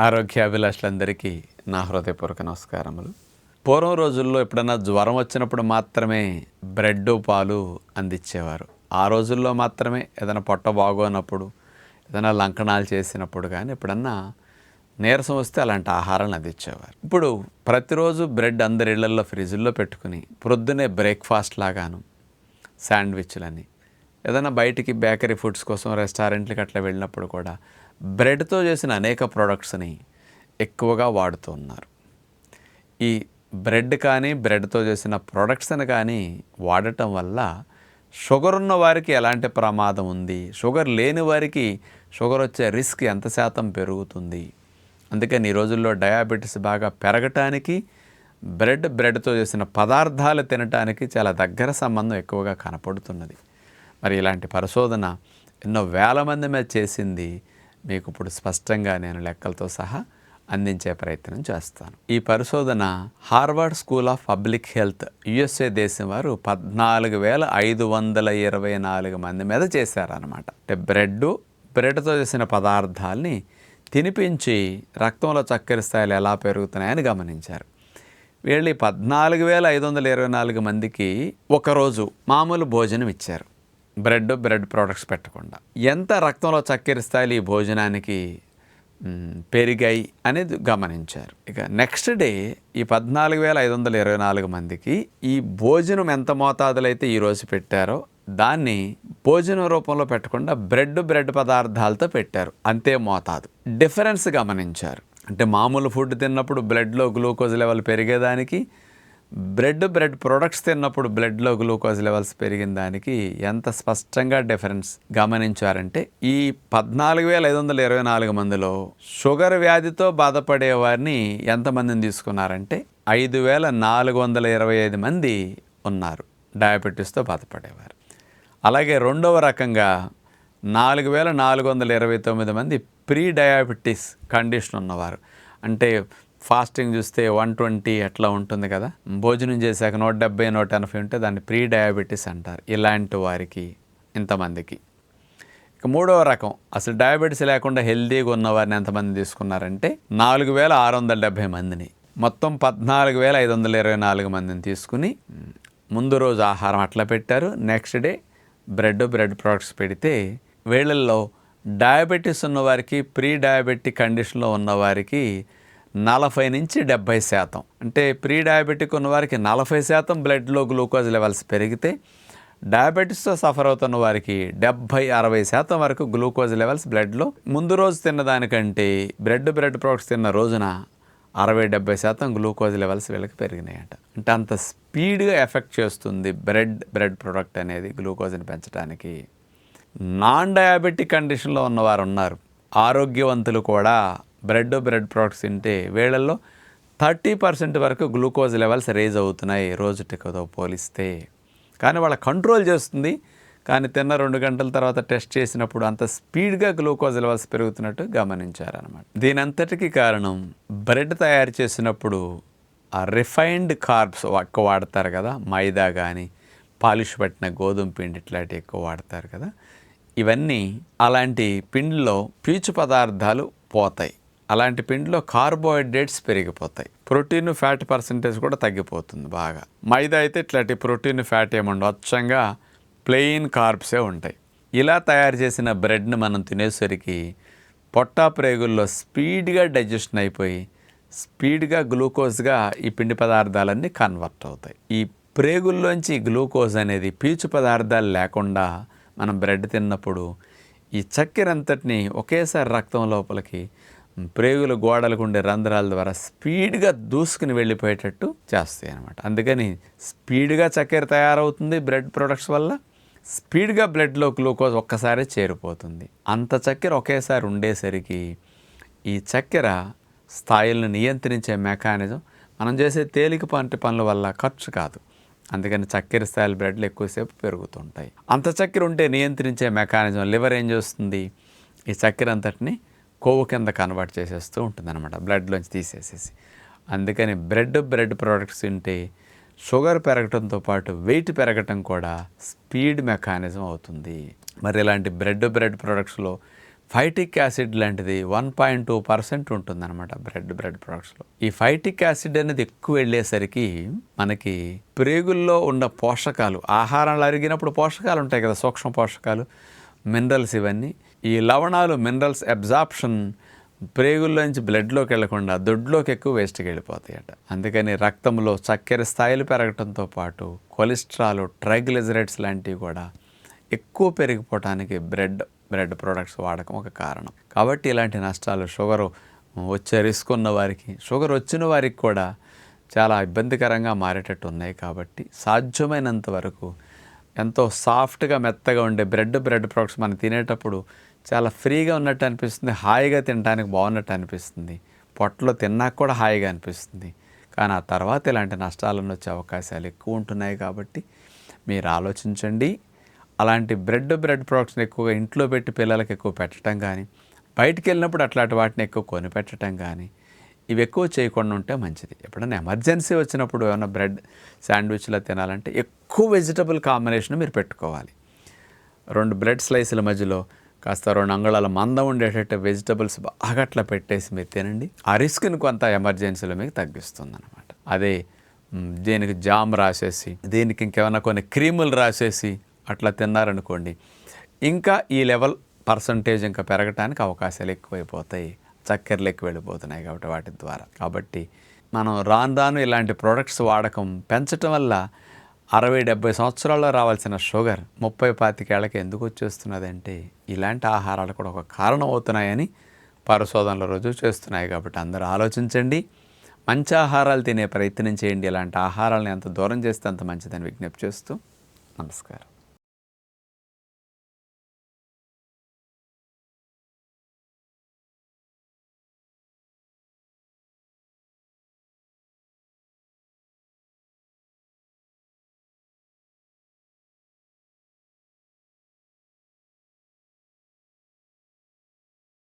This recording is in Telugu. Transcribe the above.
ఆరోగ్యాభిలాషులందరికీ నా హృదయపూర్వక నమస్కారములు. పూర్వం రోజుల్లో ఎప్పుడన్నా జ్వరం వచ్చినప్పుడు మాత్రమే బ్రెడ్ పాలు అందించేవారు. ఆ రోజుల్లో మాత్రమే ఏదైనా పొట్ట బాగోనప్పుడు ఏదైనా లంకణాలు చేసినప్పుడు కానీ ఎప్పుడన్నా నీరసం వస్తే అలాంటి ఆహారాన్ని అందించేవారు. ఇప్పుడు ప్రతిరోజు బ్రెడ్ అందరి ఇళ్ళలో ఫ్రిడ్జ్లో పెట్టుకుని ప్రొద్దునే బ్రేక్ఫాస్ట్ లాగాను శాండ్విచ్లని ఏదైనా బయటికి బేకరీ ఫుడ్స్ కోసం రెస్టారెంట్లకి అట్లా వెళ్ళినప్పుడు కూడా బ్రెడ్తో చేసిన అనేక ప్రోడక్ట్స్ని ఎక్కువగా వాడుతూ ఉన్నారు. ఈ బ్రెడ్ కానీ బ్రెడ్తో చేసిన ప్రోడక్ట్స్ని కానీ వాడటం వల్ల షుగర్ ఉన్న వారికి ఎలాంటి ప్రమాదం ఉంది? షుగర్ లేని వారికి షుగర్ వచ్చే రిస్క్ ఎంత శాతం పెరుగుతుంది? అందుకని ఈ రోజుల్లో డయాబెటీస్ బాగా పెరగటానికి బ్రెడ్ బ్రెడ్తో చేసిన పదార్థాలు తినటానికి చాలా దగ్గర సంబంధం ఎక్కువగా కనపడుతున్నది. మరి ఇలాంటి పరిశోధన ఎన్నో వేల మంది మీద చేసింది. మీకు ఇప్పుడు స్పష్టంగా నేను లెక్కలతో సహా అందించే ప్రయత్నం చేస్తాను. ఈ పరిశోధన Harvard school of public health USA దేశం వారు పద్నాలుగు వేల ఐదు వందల ఇరవై నాలుగు మంది మీద చేశారనమాట అంటే బ్రెడ్ బ్రెడ్తో చేసిన పదార్థాల్ని తినిపించి రక్తంలో చక్కెర స్థాయిలు ఎలా పెరుగుతున్నాయని గమనించారు. వీళ్ళు పద్నాలుగు వేల ఐదు వందల ఇరవై నాలుగు మందికి ఒకరోజు మామూలు భోజనం ఇచ్చారు. బ్రెడ్ బ్రెడ్ ప్రోడక్ట్స్ పెట్టకుండా. ఎంత రక్తంలో చక్కెర స్థాయిలు ఈ భోజనానికి పెరిగాయి అనేది గమనించారు. ఇక నెక్స్ట్ డే ఈ పద్నాలుగు వేల ఐదు వందల ఇరవై నాలుగు మందికి ఈ భోజనం ఎంత మోతాదులో అయితే ఈరోజు పెట్టారో దాన్ని భోజనం రూపంలో పెట్టకుండా బ్రెడ్ బ్రెడ్ పదార్థాలతో పెట్టారు. అంతే మోతాదు. డిఫరెన్స్ గమనించారు. అంటే మామూలు ఫుడ్ తిన్నప్పుడు బ్లడ్లో గ్లూకోజ్ లెవెల్ పెరిగేదానికి బ్రెడ్ బ్రెడ్ ప్రొడక్ట్స్ తిన్నప్పుడు బ్లడ్లో గ్లూకోజ్ లెవెల్స్ పెరిగిన దానికి ఎంత స్పష్టంగా డిఫరెన్స్ గమనించారంటే ఈ పద్నాలుగు వేల ఐదు వందల ఇరవై నాలుగు మందిలో షుగర్ వ్యాధితో బాధపడే వారిని ఎంతమందిని తీసుకున్నారంటే ఐదు వేల నాలుగు వందల ఇరవై ఐదు మంది ఉన్నారు డయాబెటీస్తో బాధపడేవారు. అలాగే రెండవ రకంగా నాలుగు వేల నాలుగు వందల ఇరవై తొమ్మిది మంది ప్రీ డయాబెటీస్ కండిషన్ ఉన్నవారు. అంటే ఫాస్టింగ్ చూస్తే వన్ ట్వంటీ అట్లా ఉంటుంది కదా? భోజనం చేశాక నూట డెబ్బై నూట ఎనభై ఉంటే దాన్ని ప్రీ డయాబెటీస్ అంటారు ఇలాంటి వారికి ఇంతమందికి. ఇక మూడవ రకం అసలు డయాబెటీస్ లేకుండా హెల్తీగా ఉన్నవారిని ఎంతమంది తీసుకున్నారంటే నాలుగు వేల ఆరు వందల డెబ్భై మందిని. మొత్తం పద్నాలుగు వేల ఐదు వందల ఇరవై నాలుగు మందిని తీసుకుని ముందు రోజు ఆహారం అట్లా పెట్టారు. Next day bread bread products పెడితే వీళ్ళల్లో డయాబెటీస్ ఉన్నవారికి ప్రీ డయాబెటిక్ కండిషన్లో ఉన్నవారికి నలభై నుంచి డెబ్భై శాతం. అంటే ప్రీ డయాబెటిక్ ఉన్నవారికి నలభై శాతం బ్లడ్లో గ్లూకోజ్ లెవెల్స్ పెరిగితే డయాబెటీస్తో సఫర్ అవుతున్న వారికి డెబ్భై అరవై శాతం వరకు గ్లూకోజ్ లెవెల్స్ బ్లడ్లో. ముందు రోజు తిన్నదానికంటే బ్రెడ్ బ్రెడ్ ప్రోడక్ట్స్ తిన్న రోజున అరవై డెబ్బై శాతం గ్లూకోజ్ లెవెల్స్ వీళ్ళకి పెరిగినాయట. అంటే అంత స్పీడ్గా ఎఫెక్ట్ చేస్తుంది బ్రెడ్ బ్రెడ్ ప్రోడక్ట్ అనేది గ్లూకోజ్ని పెంచడానికి. నాన్ డయాబెటిక్ కండిషన్లో ఉన్నవారు ఉన్నారు ఆరోగ్యవంతులు కూడా బ్రెడ్ బ్రెడ్ ప్రోడక్ట్స్ తింటే వేళల్లో థర్టీ పర్సెంట్ వరకు గ్లూకోజ్ లెవెల్స్ రేజ్ అవుతున్నాయి రోజుటికతో పోలిస్తే. కానీ వాళ్ళ కంట్రోల్ చేస్తుంది. కానీ తిన్న రెండు గంటల తర్వాత టెస్ట్ చేసినప్పుడు అంత స్పీడ్గా గ్లూకోజ్ లెవెల్స్ పెరుగుతున్నట్టు గమనించారనమాట దీని కారణం బ్రెడ్ తయారు చేసినప్పుడు ఆ రిఫైన్డ్ కార్బ్స్ ఎక్కువ వాడతారు కదా మైదా కానీ పాలిష్ పట్టిన గోధుమ పిండి ఇట్లాంటివి ఎక్కువ వాడతారు కదా. ఇవన్నీ అలాంటి పిండిలో పీచు పదార్థాలు పోతాయి. అలాంటి పిండిలో కార్బోహైడ్రేట్స్ పెరిగిపోతాయి. ప్రోటీన్ ఫ్యాట్ పర్సంటేజ్ కూడా తగ్గిపోతుంది బాగా. మైదా అయితే ఇట్లాంటి ప్రోటీన్ ఫ్యాట్ ఏముండవు. అచ్చంగా ప్లెయిన్ కార్బ్సే ఉంటాయి. ఇలా తయారు చేసిన బ్రెడ్ని మనం తినేసరికి పొట్టా ప్రేగుల్లో స్పీడ్గా డైజెషన్ అయిపోయి స్పీడ్గా గ్లూకోజ్గా ఈ పిండి పదార్థాలన్నీ కన్వర్ట్ అవుతాయి. ఈ ప్రేగుల్లోంచి గ్లూకోజ్ అనేది పీచు పదార్థాలు లేకుండా మనం బ్రెడ్ తిన్నప్పుడు ఈ చక్కెర అంతటిని ఒకేసారి రక్తం లోపలికి ప్రేగుల గోడలకు ఉండే రంధ్రాల ద్వారా స్పీడ్గా దూసుకుని వెళ్ళిపోయేటట్టు చేస్తాయి అనమాట అందుకని స్పీడ్గా చక్కెర తయారవుతుంది బ్రెడ్ ప్రొడక్ట్స్ వల్ల. స్పీడ్గా బ్లడ్లో గ్లూకోజ్ ఒక్కసారి చేరిపోతుంది. అంత చక్కెర ఒకేసారి ఉండేసరికి ఈ చక్కెర స్థాయిలను నియంత్రించే మెకానిజం మనం చేసే తేలికపాటి పనుల వల్ల ఖర్చు కాదు. అందుకని చక్కెర స్థాయిల బ్లడ్లు ఎక్కువసేపు పెరుగుతుంటాయి. అంత చక్కెర ఉంటే నియంత్రించే మెకానిజం లివర్ ఏం చేస్తుంది? ఈ చక్కెర అంతటిని కొవ్వు కింద కన్వర్ట్ చేసేస్తూ ఉంటుంది అనమాట బ్లడ్లోంచి తీసేసేసి. అందుకని బ్రెడ్ బ్రెడ్ ప్రోడక్ట్స్ తింటే షుగర్ పెరగటంతో పాటు వెయిట్ పెరగటం కూడా స్పీడ్ మెకానిజం అవుతుంది. మరి ఇలాంటి బ్రెడ్ బ్రెడ్ ప్రొడక్ట్స్లో ఫైటిక్ యాసిడ్ లాంటిది వన్ పాయింట్ టూ పర్సెంట్ ఉంటుందన్నమాట బ్రెడ్ బ్రెడ్ ప్రొడక్ట్స్లో. ఈ ఫైటిక్ యాసిడ్ అనేది ఎక్కువ వెళ్ళేసరికి మనకి ప్రేగుల్లో ఉన్న పోషకాలు ఆహారంలో అరిగినప్పుడు పోషకాలు ఉంటాయి కదా సూక్ష్మ పోషకాలు మినరల్స్ ఇవన్నీ ఈ లవణాలు మినరల్స్ అబ్జార్ప్షన్ ప్రేగుల్లోంచి బ్లడ్లోకి వెళ్ళకుండా దొడ్లోకి ఎక్కువ వేస్ట్కి వెళ్ళిపోతాయట. అందుకని రక్తంలో చక్కెర స్థాయిలు పెరగడంతో పాటు కొలెస్ట్రాల్ ట్రైగ్లిజరైడ్స్ లాంటివి కూడా ఎక్కువ పెరిగిపోవటానికి బ్రెడ్ బ్రెడ్ ప్రోడక్ట్స్ వాడకం ఒక కారణం. కాబట్టి ఇలాంటి నష్టాలు షుగరు వచ్చే రిస్క్ ఉన్న వారికి షుగర్ వచ్చిన వారికి కూడా చాలా ఇబ్బందికరంగా మారేటట్టు ఉన్నాయి కాబట్టి సాధ్యమైనంత వరకు ఎంతో సాఫ్ట్గా మెత్తగా ఉండే బ్రెడ్ బ్రెడ్ ప్రోడక్ట్స్ మనం తినేటప్పుడు చాలా ఫ్రీగా ఉన్నట్టు అనిపిస్తుంది. హాయిగా తినడానికి బాగున్నట్టు అనిపిస్తుంది. పొట్టలో తిన్నాక కూడా హాయిగా అనిపిస్తుంది. కానీ ఆ తర్వాత ఇలాంటి నష్టాలను వచ్చే అవకాశాలు ఎక్కువ ఉంటున్నాయి కాబట్టి మీరు ఆలోచించండి. అలాంటి బ్రెడ్ బ్రెడ్ ప్రోడక్ట్స్ని ఎక్కువగా ఇంట్లో పెట్టి పిల్లలకి ఎక్కువ పెట్టడం కానీ బయటికి వెళ్ళినప్పుడు అట్లాంటి వాటిని ఎక్కువ కొని పెట్టడం కానీ ఇవి ఎక్కువ చేయకుండా ఉంటే మంచిది. ఎప్పుడైనా ఎమర్జెన్సీ వచ్చినప్పుడు ఏమైనా బ్రెడ్ శాండ్విచ్లో తినాలంటే ఎక్కువ ఎక్కువ వెజిటబుల్ కాంబినేషన్ మీరు పెట్టుకోవాలి. రెండు బ్రెడ్ స్లైసుల మధ్యలో కాస్త రెండు అంగుళాల మందం ఉండేటట్టు వెజిటబుల్స్ బాగా అట్లా పెట్టేసి మీరు తినండి. ఆ రిస్క్ని కొంత ఎమర్జెన్సీలో మీకు తగ్గిస్తుంది అనమాట అదే దీనికి జామ్ రాసేసి దీనికి ఇంకేమైనా కొన్ని క్రీములు రాసేసి అట్లా తిన్నారనుకోండి ఇంకా ఈ లెవెల్ పర్సంటేజ్ ఇంకా పెరగటానికి అవకాశాలు ఎక్కువైపోతాయి. చక్కెరలు ఎక్కువ వెళ్ళిపోతున్నాయి కాబట్టి వాటి ద్వారా. కాబట్టి మనం రాను రాను ఇలాంటి ప్రోడక్ట్స్ వాడకం పెంచటం వల్ల అరవై డెబ్బై సంవత్సరాల్లో రావాల్సిన షుగర్ ముప్పై పాతికేళ్ళకి ఎందుకు వచ్చేస్తున్నదంటే ఇలాంటి ఆహారాలు కూడా ఒక కారణం అవుతున్నాయని పరిశోధనలు రుజువు చేస్తున్నాయి కాబట్టి అందరూ ఆలోచించండి. మంచి ఆహారాలు తినే ప్రయత్నం చేయండి. ఇలాంటి ఆహారాలను ఎంత దూరం చేస్తే అంత మంచిదని విజ్ఞప్తి చేస్తూ నమస్కారం.